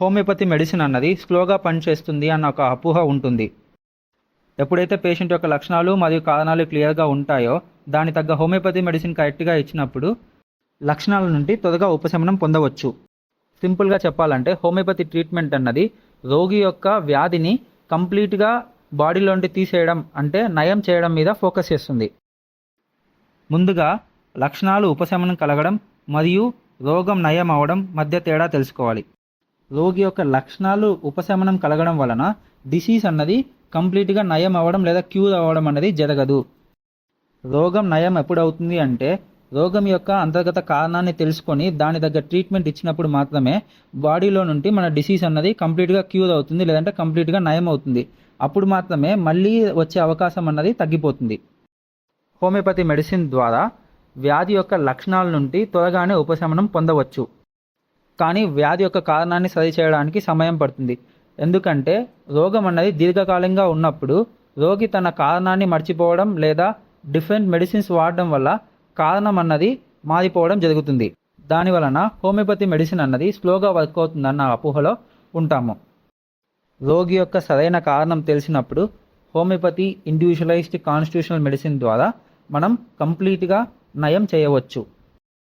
Homeopathy medicine అన్నది స్లోగా పనిచేస్తుంది అన్న ఒక అపోహ ఉంటుంది. ఎప్పుడైతే పేషెంట్ యొక్క లక్షణాలు మరియు కారణాలు క్లియర్గా ఉంటాయో దాని తగ్గ హోమియోపతి మెడిసిన్ కరెక్ట్గా ఇచ్చినప్పుడు లక్షణాల నుండి త్వరగా ఉపశమనం పొందవచ్చు. సింపుల్గా చెప్పాలంటే హోమియోపతి ట్రీట్మెంట్ అన్నది రోగి యొక్క వ్యాధిని కంప్లీట్గా బాడీలోంటి తీసేయడం అంటే నయం చేయడం మీద ఫోకస్ చేస్తుంది. ముందుగా లక్షణాలు ఉపశమనం కలగడం మరియు రోగం నయం అవడం మధ్య తేడా తెలుసుకోవాలి. రోగి యొక్క లక్షణాలు ఉపశమనం కలగడం వలన డిసీజ్ అన్నది కంప్లీట్గా నయం అవ్వడం లేదా క్యూర్ అవ్వడం అనేది జరగదు. రోగం నయం ఎప్పుడవుతుంది అంటే రోగం యొక్క అంతర్గత కారణాన్ని తెలుసుకొని దాని దగ్గర ట్రీట్మెంట్ ఇచ్చినప్పుడు మాత్రమే బాడీలో నుండి మన డిసీజ్ అన్నది కంప్లీట్గా క్యూర్ అవుతుంది లేదంటే కంప్లీట్గా నయం అవుతుంది. అప్పుడు మాత్రమే మళ్ళీ వచ్చే అవకాశం అన్నది తగ్గిపోతుంది. హోమియోపతి మెడిసిన్ ద్వారా వ్యాధి యొక్క లక్షణాల నుండి త్వరగానే ఉపశమనం పొందవచ్చు. కానీ వ్యాధి యొక్క కారణాన్ని సరి చేయడానికి సమయం పడుతుంది. ఎందుకంటే రోగం అన్నది దీర్ఘకాలంగా ఉన్నప్పుడు రోగి తన కారణాన్ని మర్చిపోవడం లేదా డిఫరెంట్ మెడిసిన్స్ వాడడం వల్ల కారణం అన్నది మారిపోవడం జరుగుతుంది. దాని వలన హోమియోపతి మెడిసిన్ అన్నది స్లోగా వర్క్ అవుతుందన్న అపోహలో ఉంటాము. రోగి యొక్క సరైన కారణం తెలిసినప్పుడు హోమియోపతి ఇండివిజువలైజ్డ్ కాన్స్టిట్యూషనల్ మెడిసిన్ ద్వారా మనం కంప్లీట్గా నయం చేయవచ్చు.